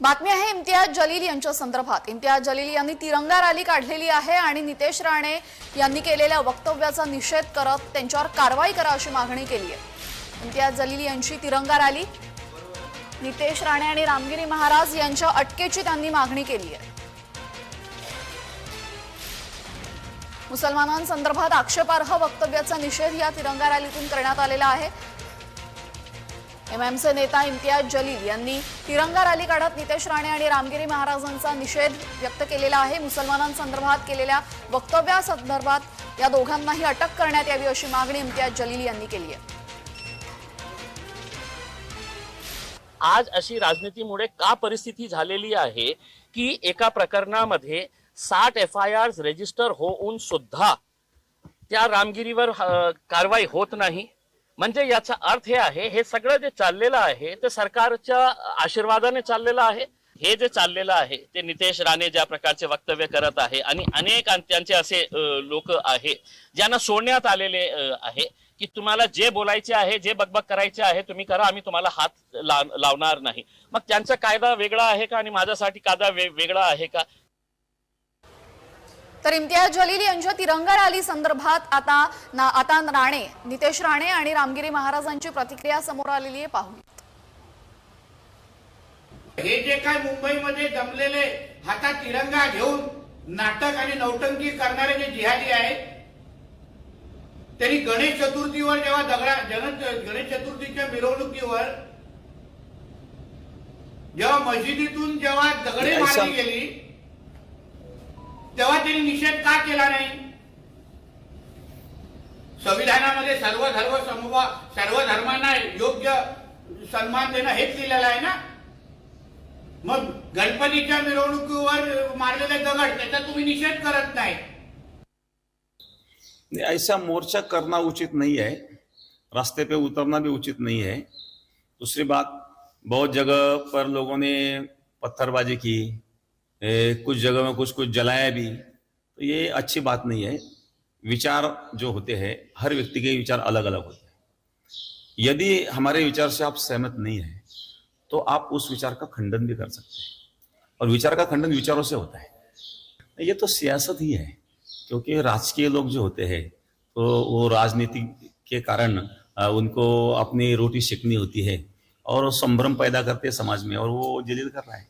बातमी आहे इम्तियाज जलील यांच्या संदर्भात. इम्तियाज जलील यांनी तिरंगा रॅली काढलेली आहे आणि नितेश राणे यांनी केलेल्या वक्तव्याचा निषेध करत त्यांच्यावर कारवाई करा अशी मागणी केली आहे. इम्तियाज जलील यांची तिरंगा रॅली नितेश राणे आणि रामगिरी महाराज यांच्या अटकेची त्यांनी मागणी केली आहे. मुसलमानांसंदर्भात आक्षेपार्ह वक्तव्याचा निषेध या तिरंगा रॅलीतून करण्यात आलेला आहे. एमएमचे नेता इम्तियाज जलील यांनी तिरंगा रॅली काढत नितेश राणे आणि रामगिरी महाराजांचा निषेध व्यक्त केलेला आहे. मुसलमानांसंदर्भात केलेल्या वक्तव्यासंदर्भात या दोघांनाही अटक करण्यात यावी अशी मागणी इम्तियाज जलील यांनी केली आहे. आज अशी राजनीतीमुळे का परिस्थिती झालेली आहे की एका प्रकरणामध्ये साठ एफ आय आर रजिस्टर होऊन सुद्धा त्या रामगिरीवर कारवाई होत नाही. म्हणजे याचा अर्थ हे आहे हे सगळं जे चाललेलं आहे ते सरकारच्या आशीर्वादाने चाललेलं आहे. हे जे चाललेलं आहे ते नितेश राणे ज्या प्रकारचे वक्तव्य करत आहे आणि अनेक त्यांचे असे लोक आहे ज्यांना सोडण्यात आलेले आहे की तुम्हाला जे बोलायचे आहे जे बकबक करायचे आहे तुम्ही करा आम्ही तुम्हाला हात लावणार नाही. मग त्यांचा कायदा वेगळा आहे का? आणि माझ्यासाठी कायदा वेगळा आहे का? तर इम्तियाज जलील यांच्या तिरंगा रॅली संदर्भात आता ना- आता राणे नितेश राणे आणि रामगिरी महाराजांची प्रतिक्रिया समोर आलेली आहे. पाहू हे जे काय मुंबईमध्ये जमलेले हातात तिरंगा घेऊन नाटक आणि नौटंकी करणारे जे जिहादी आहेत त्यांनी गणेश चतुर्थीवर जेव्हा दगडा जन गणेश चतुर्थीच्या मिरवणुकीवर जेव्हा मशिदीतून जेव्हा दगडे मारली गेली तेव्हा त्यांनी निषेध का केला नाही? संविधानामध्ये सर्व धर्म समूह सर्व धर्मांना योग्य सन्मान देणं हेच लिहिलेलं आहे ना? मग गणपतीच्या मिरवणुकीवर मारलेले दगड त्याचा तुम्ही निषेध करत नाही. ऐसा मोर्चा करना उचित नहीं है रास्ते पे उतरना भी उचित नहीं है. दूसरी बात बहुत जगह पर लोगों ने पत्थरबाजी की. ए, कुछ जगह में कुछ कुछ जलाया भी तो ये अच्छी बात नहीं है। विचार जो होते हैं हर व्यक्ति के विचार अलग अलग होते हैं। यदि हमारे विचार से आप सहमत नहीं है तो आप उस विचार का खंडन भी कर सकते हैं। और विचार का खंडन विचारों से होता है। ये तो सियासत ही है क्योंकि राजकीय लोग जो होते हैं तो वो राजनीति के कारण उनको अपनी रोटी सेकनी होती है और संभ्रम पैदा करते हैं समाज में और वो जलील कर रहा है।